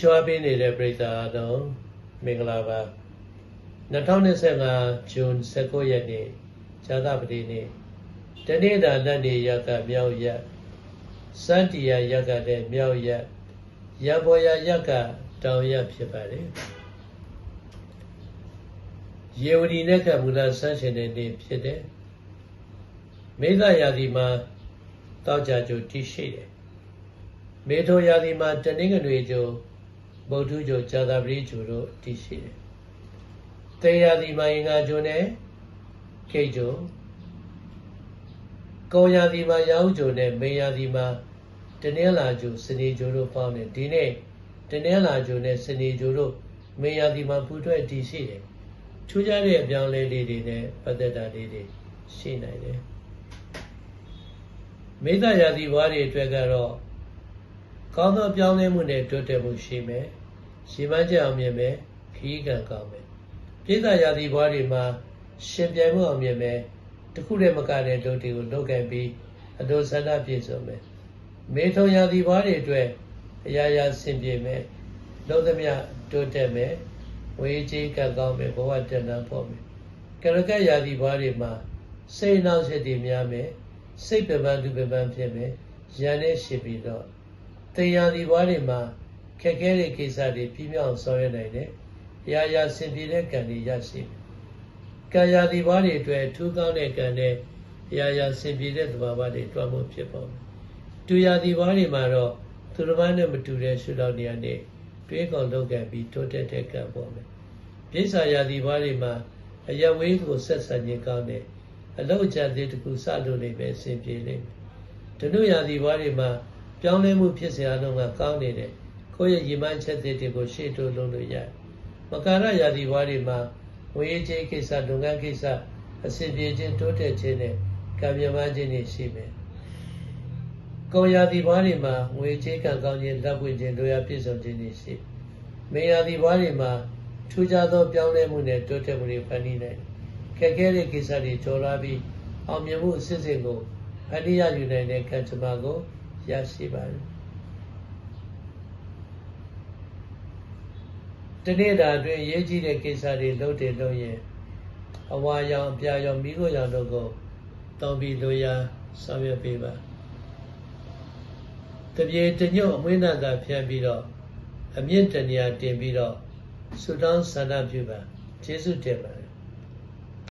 ကြွားပေးနေတဲ့ပြည်သားအတော်မင်္ဂလာပါ2025ဇွန်19ရက်နေ့ဇာသပတိနေ့တနေ့တာလက်နေရကမြောက်ရက်စန္တီယာရကတဲ့မြောက်ရက်ရဘော်ရရကတောင်ရက်ဖြစ်ပါတယ်ယေဝဒီနဲ့ကမူလဆန်းရှင်တဲ့နေ့ဖြစ်တယ်မိသရာသီမှာတောက်ကြကြိုတိရှိတယ်မေထိုရာသီမှာတနင်္ဂနွေကျို ဗုဒ္ဓကျိုဇာတာပတိကျိုတို့တိရှိတယ်တေရာသီမှာအင်္ဂါကျိုနဲ့ခိတ်ကျိုကောရာသီမှာရာဟုကျိုနဲ့မေရာသီမှာတနင်္လာကျိုစနေကျိုတို့ပေါင်းတယ်ဒီနေ့တနင်္လာကျိုနဲ့စနေကျိုတို့မေရာသီမှာပူတွဲတည်ရှိတယ်ထူးခြားတဲ့အပြောင်းအလဲလေးတွေနဲ့ပတ်သက်တာလေးတွေရှိနိုင်တယ်မိသားရာသီဘွားတွေအတွက်ကတော့ကောင်းသောပြောင်းလဲမှုနဲ့တိုးတက်မှုရှိမယ် ရှိမှန်းကြအောင်မြင်မယ်ခီးကံကောင်းမယ်ပြိဿရာသီဘွားတွေမှာရှင်ပြိုင်မှုအောင်မြင်မယ်တခုတည်းမကတဲ့ဒုတိကိုလုပ်ခဲ့ပြီးအလိုဆန္ဒပြည့်စုံမယ်မေထုံရာသီဘွားတွေအတွက်အရာရာဆင်ပြေမယ်လုံးသမျှတိုးတက်မယ်ဝေကြီးကံကောင်းမယ်ဘဝတဏ္ဍပေါ်မယ်ကရကရာသီဘွားတွေမှာစိတ်နှောက်ချက်တွေများမယ်စိတ်ပပန်းသူပပန်းဖြစ်မယ်ရန်နဲ့ရှိပြီးတော့တရားဒီဘွားတွေမှာ ခက်ခဲတဲ့ကိစ္စတွေပြင်းပြအောင်ဆောင်ရွက်နိုင်တယ်။ရာရာဆင်ပြေတဲ့ကံတွေရရှိမယ်။ကံရာဒီဘွားတွေအတွက်ထူးကောင်းတဲ့ကံနဲ့ရာရာဆင်ပြေတဲ့သဘာဝတွေတွားမှုဖြစ်ပေါ်မယ်။တူရာဒီဘွားတွေမှာတော့သူတစ်ပါးနဲ့မတူတဲ့ရှုထောင့်နေရာနဲ့တွေးကောင်လုပ်ခဲ့ပြီးတိုးတက်တဲ့ကံပေါ်မယ်။ပြိဿရာဒီဘွားတွေမှာအယဝေးကိုဆက်ဆံခြင်းကောင်းတဲ့အလောက်ချသေးတစ်ခုစလို့နေပဲဆင်ပြေလိမ့်မယ်။ဒနုရာဒီဘွားတွေမှာပြောင်းလဲမှုဖြစ်စေအောင်ကကောင်းနေတယ် ကိုယ့်ရဲ့ရည်မှန်းချက်တွေကိုရှေ့တိုးလုပ်လို့ရတယ်မကာရယာတိဘွားတွေမှာဝေရေးချင်းကိစ္စလုပ်ငန်းကိစ္စအစီအပြေချင်းတိုးတက်ခြင်းနဲ့ကံမြမခြင်းတွေရှိမယ်ကောယာတိဘွားတွေမှာငွေချေးကံကောင်းခြင်းလက်ပွင့်ခြင်းလိုရာပြည့်စုံခြင်းတွေရှိမေယာတိဘွားတွေမှာထူးခြားသောပြောင်းလဲမှုနဲ့တိုးတက်မှုတွေဖန်တီးနိုင်ခက်ခဲတဲ့ကိစ္စတွေကျော်လာပြီးအောင်မြင်မှုအစစ်အစစ်ကိုဖန်တီးရယူနိုင်တဲ့ကံကြမ္မာကိုရရှိပါတယ် တနေ့တာအတွင်းရေးကြီးတဲ့ကိစ္စတွေလုပ်တယ်လို့ရင်အဝါရောင်အပြာရောင်မိခိုးရောင်တို့ကိုတောင်းပြီးလိုရာဆောင်ရွက်ပေးပါတပြေတညွတ်အမွေးနာတာဖြန့်ပြီးတော့အမြင့်တနေရာတင်ပြီးတော့ဆုတောင်းဆန္ဒပြုပါကျေးဇူးတင်ပါတယ်